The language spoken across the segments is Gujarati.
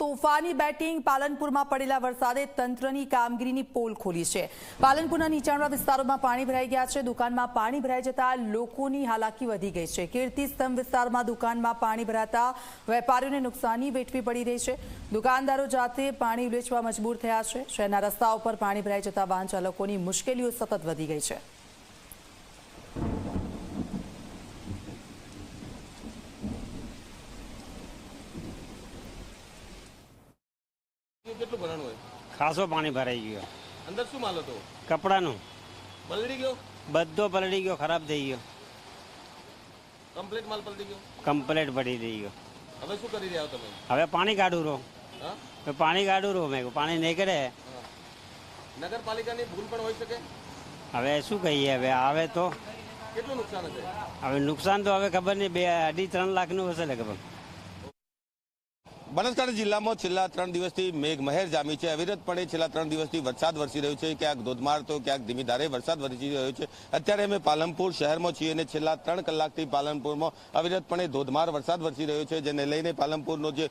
તોફાની બેટિંગ પાલનપુરમાં પડેલા વરસાદે તંત્રની કામગીરીની પોલ ખોલી છે. પાલનપુરના નીચાણવાળા વિસ્તારોમાં પાણી ભરાઈ ગયા છે. દુકાનમાં પાણી ભરાઈ જતા લોકોની હાલાકી વધી ગઈ છે. કીર્તિ સ્તંભ વિસ્તારમાં દુકાનમાં પાણી ભરાતા વેપારીઓને નુકસાની વેઠવી પડી રહી છે. દુકાનદારો જાતે પાણી વેચવા મજબૂર થયા છે. શહેરના રસ્તાઓ પર પાણી ભરાઈ જતા વાહન ચાલકોની મુશ્કેલીઓ સતત વધી ગઈ છે. કેટલું ભરાણું હોય? ખાસો પાણી ભરાઈ ગયો. અંદર શું માલ હતો? કપડાનું. પલળી ગયો? બધો પલળી ગયો ખરાબ થઈ ગયો. કમ્પ્લીટ માલ પલળી ગયો? કમ્પ્લેટ પડી થઈ ગયો. હવે શું કરી રહ્યા તમે? હવે પાણી કાઢું રહો. હા? પાણી કાઢું રહો મેં. પાણી નીકળે. નગરપાલિકાની ભૂલ પણ હોઈ શકે? હવે શું કહીએ? હવે આવે તો. કેટલું નુકસાન હશે? હવે નુકસાન તો હવે ખબર નહીં. બે અઢી ત્રણ લાખનું હશે લગભગ બનાસકાંઠા જિલ્લામાં છેલ્લા ત્રણ દિવસથી મેઘ મહેર જામી છે. અવિરતપણે છેલ્લા ત્રણ દિવસથી વરસાદ વરસી રહ્યો છે. ક્યાંક ધોધમાર તો ક્યાંક ધીમી ધારે વરસાદ વરસી રહ્યો છે. અત્યારે અમે પાલનપુર શહેરમાં છીએ અને છેલ્લા ત્રણ કલાકથી પાલનપુરમાં અવિરતપણે ધોધમાર વરસાદ વરસી રહ્યો છે, જેને લઈને પાલનપુરનો જે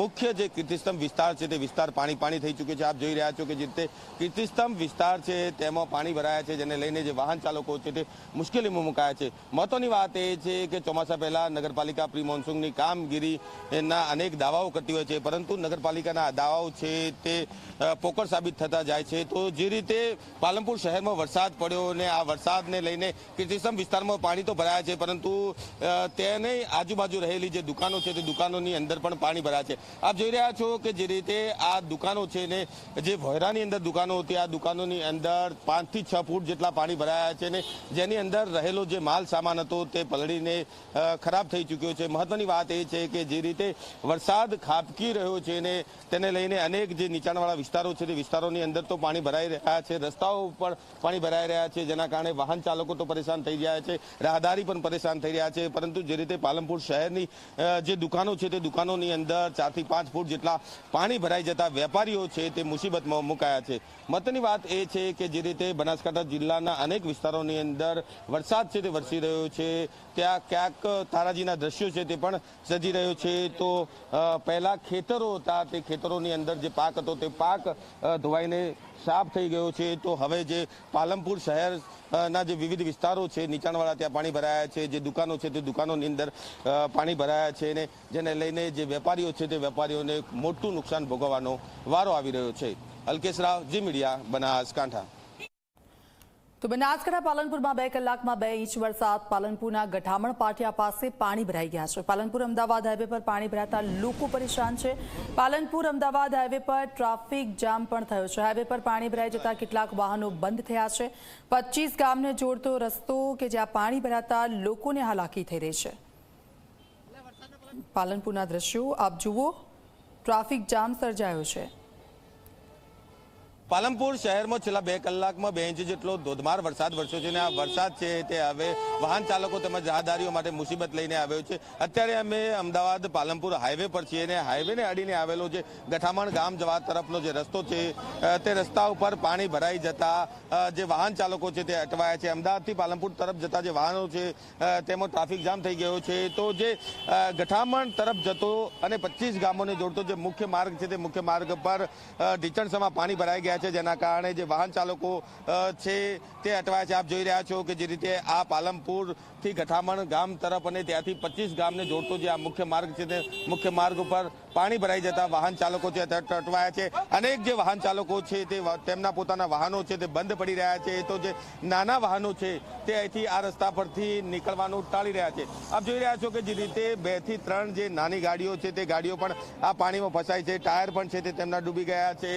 મુખ્ય જે કીર્તિસ્તંભ વિસ્તાર છે તે વિસ્તાર પાણી પાણી થઈ ચૂક્યો છે. આપ જોઈ રહ્યા છો કે જે રીતે કીર્તિસ્તંભ વિસ્તાર છે તેમાં પાણી ભરાયા છે, જેને લઈને જે વાહન ચાલકો છે તે મુશ્કેલીમાં મુકાયા છે. મહત્વની વાત એ છે કે ચોમાસા પહેલા નગરપાલિકા પ્રી મોન્સૂનની કામગીરી એના અનેક દાવાઓ કરતી હોય છે. પરંતુ નગરપાલિકાના દાવાઓ છે તે પોકળ સાબિત થતા જાય છે. તો જે રીતે પાલનપુર શહેરમાં વરસાદ પડ્યો અને આ વરસાદને લઈને કીર્તિસ્તંભ વિસ્તારમાં પાણી તો ભરાયા છે, પરંતુ તેને આજુબાજુ રહેલી જે દુકાનો છે તે દુકાનોની અંદર પણ પાણી ભરાયા છે. આપ જોઈ રહ્યા છો કે જે રીતે આ દુકાનો છે ને, જે વહેરાની અંદર દુકાનો હતી, આ દુકાનોની અંદર પાંચથી છ ફૂટ જેટલા પાણી ભરાયા છે ને, જેની અંદર રહેલો જે માલ સામાન હતો તે પલળીને ખરાબ થઈ ચૂક્યો છે. મહત્વની વાત એ છે કે જે રીતે વરસાદ ખાબકી રહ્યો છે અને તેને લઈને અનેક જે નીચાણવાળા વિસ્તારો છે તે વિસ્તારોની અંદર તો પાણી ભરાઈ રહ્યા છે રસ્તાઓ પણ પાણી ભરાઈ રહ્યા છે જેના કારણે વાહન ચાલકો તો પરેશાન થઈ રહ્યા છે રાહદારી પણ પરેશાન થઈ રહ્યા છે પરંતુ જે રીતે પાલનપુર શહેરની જે દુકાનો છે તે દુકાનોની અંદર ચારથી પાંચ ફૂટ જેટલા પાણી ભરાઈ જતા વેપારીઓ છે તે મુસીબતમાં મુકાયા છે. મતની વાત એ છે કે જે રીતે બનાસકાંઠા જિલ્લાના અનેક વિસ્તારોની અંદર વરસાદ છે તે વરસી રહ્યો છે ત્યાં ક્યાંક તારાજીના દ્રશ્યો છે તે પણ સજી રહ્યો છે તો અ, પહેલા ખેતરો હતા, તે ખેતરોની અંદર જે પાક હતો તે પાક ધોવાઈને સાફ થઈ ગયો છે. તો હવે જે પાલમપુર શહેરના જે વિવિધ વિસ્તારો છે, નીચાણવાળા ત્યાં પાણી ભરાયા છે. જે દુકાનો છે તે દુકાનોની અંદર પાણી ભરાયા છે ને જેને લઈને જે વેપારીઓ છે તે વેપારીઓને મોટું નુકસાન ભોગવવાનો વારો આવી રહ્યો છે. અલ્કેશ રાવ, જી મીડિયા બનાસકાંઠા તો બનાસકાંઠા પાલનપુરમાં બે કલાકમાં બે ઇંચ વરસાદ. પાલનપુરના ગઠામણ પાટિયા પાસે પાણી ભરાઈ ગયા છે. પાલનપુર અમદાવાદ હાઈવે પર પાણી ભરાતા લોકો પરેશાન છે. પાલનપુર અમદાવાદ હાઈવે પર ટ્રાફિક જામ પણ થયો છે. હાઈવે પર પાણી ભરાઈ જતા કેટલાક વાહનો બંધ થયા છે. પચીસ ગામને જોડતો રસ્તો કે જ્યાં પાણી ભરાતા લોકોને હાલાકી થઈ રહી છે. પાલનપુરના દ્રશ્યો આપ જુઓ. ટ્રાફિક જામ સર્જાયો છે. પાલનપુર શહેરમાં છેલ્લા બે કલાકમાં બે ઇંચ જેટલો ધોધમાર વરસાદ વરસ્યો છે અને આ વરસાદ છે તે હવે વાહન ચાલકો તેમજ રાહદારીઓ માટે મુસીબત લઈને આવ્યો છે. અત્યારે અમે અમદાવાદ પાલનપુર હાઈવે પર છીએ અને હાઈવેને અડીને આવેલો જે ગઠામણ ગામ જવા તરફનો જે રસ્તો છે તે રસ્તા ઉપર પાણી ભરાઈ જતા જે વાહન ચાલકો છે તે અટવાયા છે. અમદાવાદથી પાલનપુર તરફ જતા જે વાહનો છે તેમાં ટ્રાફિક જામ થઈ ગયો છે. તો જે ગઠામણ તરફ જતો અને પચીસ ગામોને જોડતો જે મુખ્ય માર્ગ છે તે મુખ્ય માર્ગ પર ઢીચણસમાં પાણી ભરાઈ ગયા છે. જેના કારણે જે વાહન ચાલકો છે તે અટવાયા છે. આપ જોઈ રહ્યા છો કે જે રીતે આ પાલમપુરથી ગઠામણ ગામ તરફ અને ત્યાંથી પચીસ ગામને જોડતો જે આ મુખ્ય માર્ગ છે તે મુખ્ય માર્ગ ઉપર પાણી ભરાઈ જતા વાહન ચાલકો છે અટવાયા છે. અનેક જે વાહન ચાલકો છે તે તેમના પોતાના વાહનો છે તે બંધ પડી રહ્યા છે. તો જે નાના વાહનો છે તે અહીંથી આ રસ્તા પરથી નીકળવાનું ટાળી રહ્યા છે. આપ જોઈ રહ્યા છો કે જે રીતે બેથી ત્રણ જે નાની ગાડીઓ છે તે ગાડીઓ પણ આ પાણીમાં ફસાય છે. ટાયર પણ છે તે તેમના ડૂબી ગયા છે.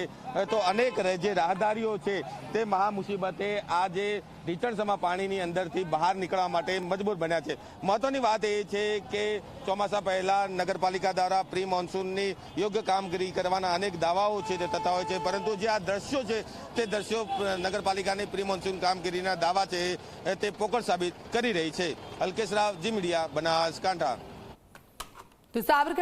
તો અનેક રે- જે રાહદારીઓ છે તે મહા આ જે ઢીચણસમા પાણીની અંદરથી બહાર નીકળવા માટે મજબૂર બન્યા છે. મહત્વની વાત એ છે કે ચોમાસા પહેલા નગરપાલિકા દ્વારા પ્રી મોન્સૂનની યોગ્ય કામગીરી કરવાના અનેક દાવાઓ છે તે થતા હોય છે. પરંતુ જે આ દ્રશ્યો છે તે દ્રશ્યો નગરપાલિકાની પ્રી મોન્સૂન કામગીરીના દાવા છે તે પોકળ સાબિત કરી રહી છે. Alkesh Rao G media Banaskantha